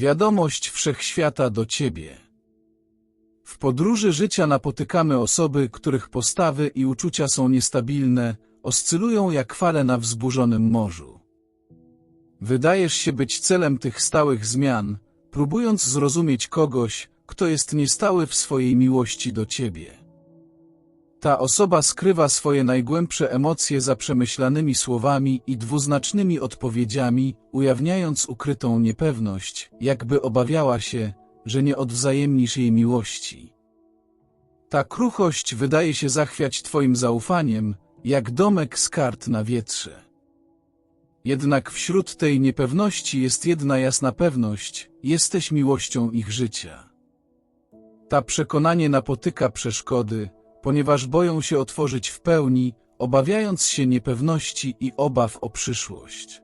Wiadomość wszechświata do Ciebie. W podróży życia napotykamy osoby, których postawy i uczucia są niestabilne, oscylują jak fale na wzburzonym morzu. Wydajesz się być celem tych stałych zmian, próbując zrozumieć kogoś, kto jest niestały w swojej miłości do Ciebie. Ta osoba skrywa swoje najgłębsze emocje za przemyślanymi słowami i dwuznacznymi odpowiedziami, ujawniając ukrytą niepewność, jakby obawiała się, że nie odwzajemnisz jej miłości. Ta kruchość wydaje się zachwiać Twoim zaufaniem, jak domek z kart na wietrze. Jednak wśród tej niepewności jest jedna jasna pewność, jesteś miłością ich życia. Ta przekonanie napotyka przeszkody, ponieważ boją się otworzyć w pełni, obawiając się niepewności i obaw o przyszłość.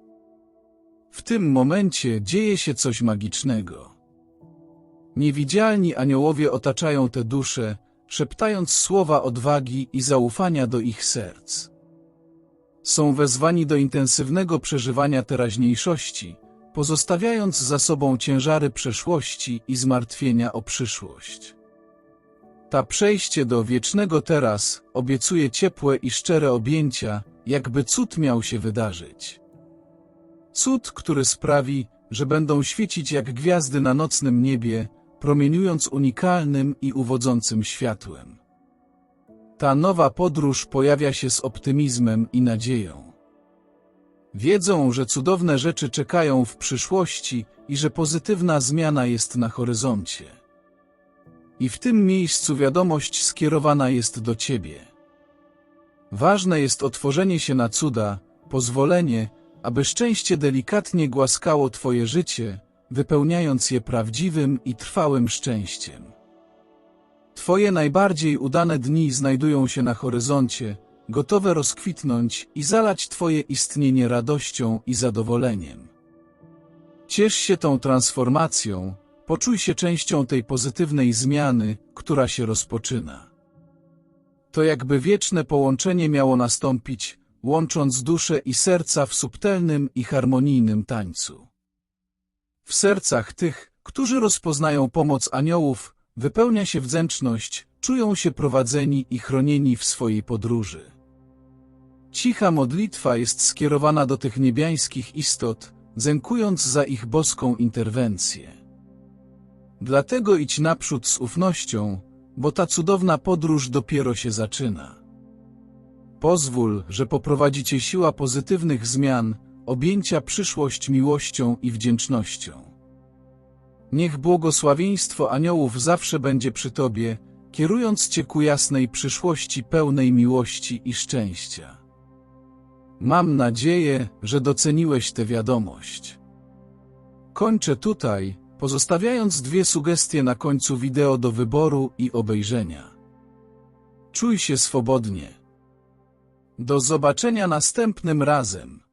W tym momencie dzieje się coś magicznego. Niewidzialni aniołowie otaczają te dusze, szeptając słowa odwagi i zaufania do ich serc. Są wezwani do intensywnego przeżywania teraźniejszości, pozostawiając za sobą ciężary przeszłości i zmartwienia o przyszłość. Ta przejście do wiecznego teraz obiecuje ciepłe i szczere objęcia, jakby cud miał się wydarzyć. Cud, który sprawi, że będą świecić jak gwiazdy na nocnym niebie, promieniując unikalnym i uwodzącym światłem. Ta nowa podróż pojawia się z optymizmem i nadzieją. Wiedzą, że cudowne rzeczy czekają w przyszłości i że pozytywna zmiana jest na horyzoncie. I w tym miejscu wiadomość skierowana jest do Ciebie. Ważne jest otworzenie się na cuda, pozwolenie, aby szczęście delikatnie głaskało Twoje życie, wypełniając je prawdziwym i trwałym szczęściem. Twoje najbardziej udane dni znajdują się na horyzoncie, gotowe rozkwitnąć i zalać Twoje istnienie radością i zadowoleniem. Ciesz się tą transformacją, poczuj się częścią tej pozytywnej zmiany, która się rozpoczyna. To jakby wieczne połączenie miało nastąpić, łącząc duszę i serca w subtelnym i harmonijnym tańcu. W sercach tych, którzy rozpoznają pomoc aniołów, wypełnia się wdzięczność, czują się prowadzeni i chronieni w swojej podróży. Cicha modlitwa jest skierowana do tych niebiańskich istot, zękując za ich boską interwencję. Dlatego idź naprzód z ufnością, bo ta cudowna podróż dopiero się zaczyna. Pozwól, że poprowadzi cię siła pozytywnych zmian, objęcia przyszłość miłością i wdzięcznością. Niech błogosławieństwo aniołów zawsze będzie przy Tobie, kierując Cię ku jasnej przyszłości pełnej miłości i szczęścia. Mam nadzieję, że doceniłeś tę wiadomość. Kończę tutaj, pozostawiając dwie sugestie na końcu wideo do wyboru i obejrzenia. Czuj się swobodnie. Do zobaczenia następnym razem.